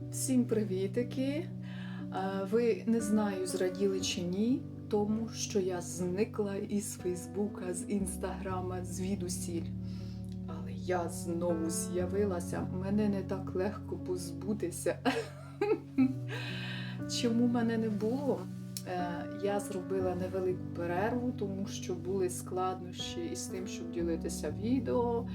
Всім привітики! Е, Ви не знаю, зраділи чи ні, тому що я зникла із Фейсбука, з Інстаграма, звідусіль. Але я знову з'явилася. Мене не так легко позбутися. Чому мене не було? Е, Я зробила невелику перерву, тому що були складнощі із тим, щоб ділитися відео.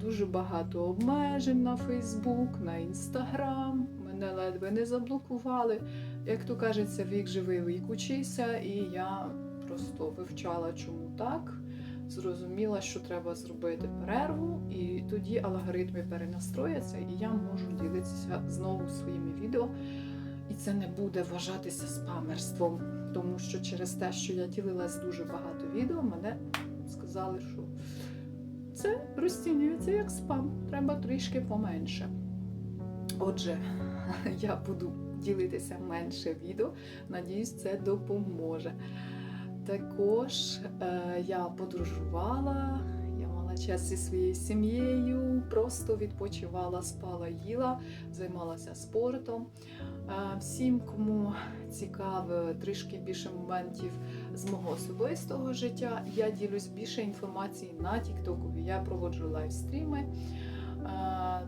Дуже багато обмежень на Фейсбук, на Інстаграм. Мене ледве не заблокували. Як то кажеться, вік живий, вік учися, і я просто вивчала, чому так. Зрозуміла, що треба зробити перерву, і тоді алгоритми перенастрояться, і я можу ділитися знову своїми відео. І це не буде вважатися спамерством, тому що через те, що я ділилась дуже багато відео, мене сказали, що це розцінюється як спам. Треба трішки поменше. Отже, я буду ділитися менше відео. Надіюсь, це допоможе. Також е, я подорожувала, я мала час зі своєю сім'єю, просто відпочивала, спала, їла, займалася спортом. Е, всім, кому цікаво трішки більше моментів з мого особистого життя, я ділюсь більше інформації на Тіктокові. Я проводжу лайвстріми. Е,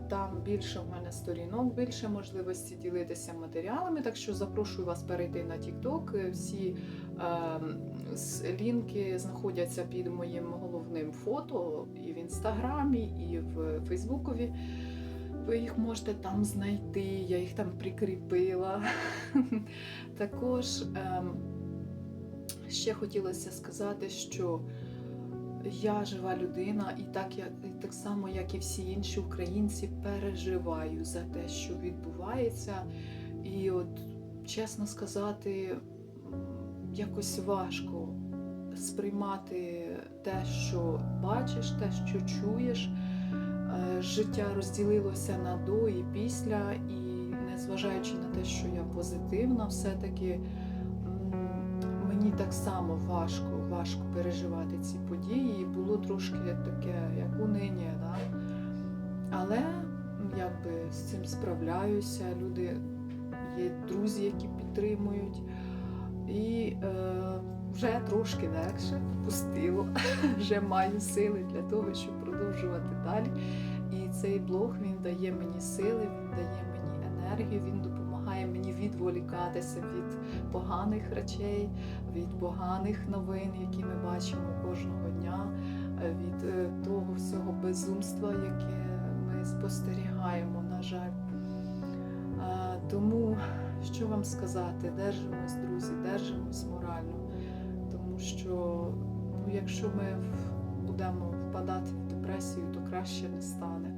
Там більше в мене сторінок, більше можливості ділитися матеріалами. Так що запрошую вас перейти на TikTok. Всі е, лінки знаходяться під моїм головним фото і в інстаграмі, і в Фейсбукові. Ви їх можете там знайти, я їх там прикріпила. Також ем, ще хотілося сказати, що я жива людина, і так, я, і так само, як і всі інші українці, переживаю за те, що відбувається. І от, чесно сказати, якось важко сприймати те, що бачиш, те, що чуєш. Е, Життя розділилося на до і після, і незважаючи на те, що я позитивна, все-таки мені так само важко, важко переживати ці події. І було трошки таке, як униння. Да? Але якби з цим справляюся. Люди є друзі, які підтримують. І е, вже трошки легше пустило, вже маю сили для того, щоб продовжувати далі. І цей блог він дає мені сили, він дає мені енергію, він допомагає мені відволікатися від поганих речей, від поганих новин, які ми бачимо кожного дня, е, від е, того всього безумства, яке ми спостерігаємо, на жаль. Тому що вам сказати, держимось, друзі, держимось морально, тому що ну, якщо ми будемо впадати в депресію, то краще не стане.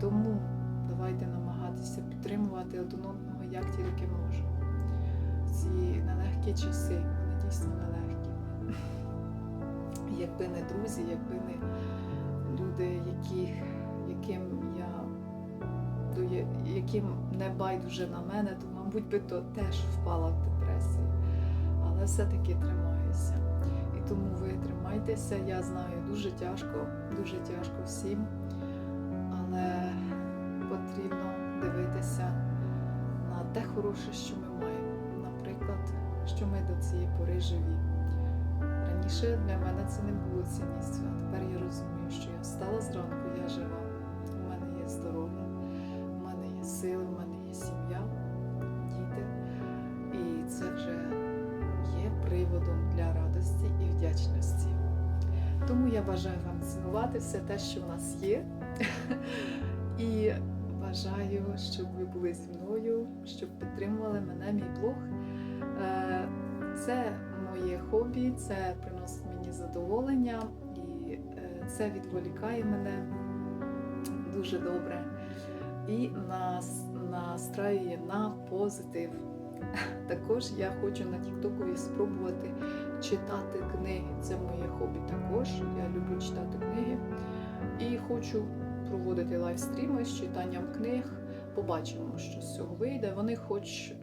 Тому давайте намагатися підтримувати один одного як тільки можемо. Ці нелегкі часи, вони дійсно нелегкі. Якби не друзі, якби не люди, які, яким я- яким не байдуже на мене, то, мабуть, би то теж впала в депресію. Але все-таки тримаюся. І тому ви тримайтеся. Я знаю, дуже тяжко, дуже тяжко всім. Але потрібно дивитися на те хороше, що ми маємо. Наприклад, що ми до цієї пори живі. Раніше для мене це не було цінністю, а тепер я розумію, що я встала зранку, я жива, у мене є здоров'я, у мене є сили, у мене є сім'я, діти. І це вже є приводом для радості і вдячності. Тому я бажаю вам цінувати все те, що в нас є. І бажаю, щоб ви були зі мною, щоб підтримували мене, мій блог. Е, Це моє хобі, це приносить мені задоволення і е, це відволікає мене дуже добре і нас настраює на позитив. Також я хочу на Тіктокові спробувати читати книги. Це моє хобі також. Я люблю читати книги і хочу проводити лайвстріми з читанням книг. Побачимо, що з цього вийде. Вони, хоч е,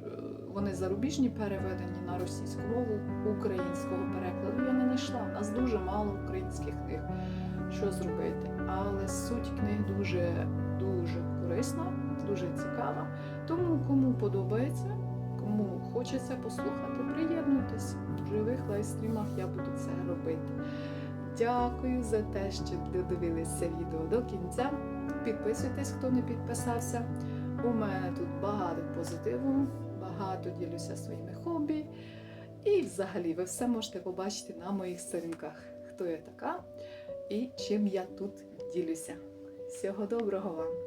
вони зарубіжні переведені на російську мову, українського перекладу я не знайшла. У нас дуже мало українських книг. Що зробити? Але суть книг дуже дуже корисна, дуже цікава. Тому кому подобається, кому хочеться послухати, приєднуйтесь. В живих лайвстрімах я буду це робити. Дякую за те, що додивилися відео до кінця. Підписуйтесь, хто не підписався. У мене тут багато позитиву, багато ділюся своїми хобі. І взагалі ви все можете побачити на моїх сторінках, хто я така і чим я тут ділюся. Всього доброго вам!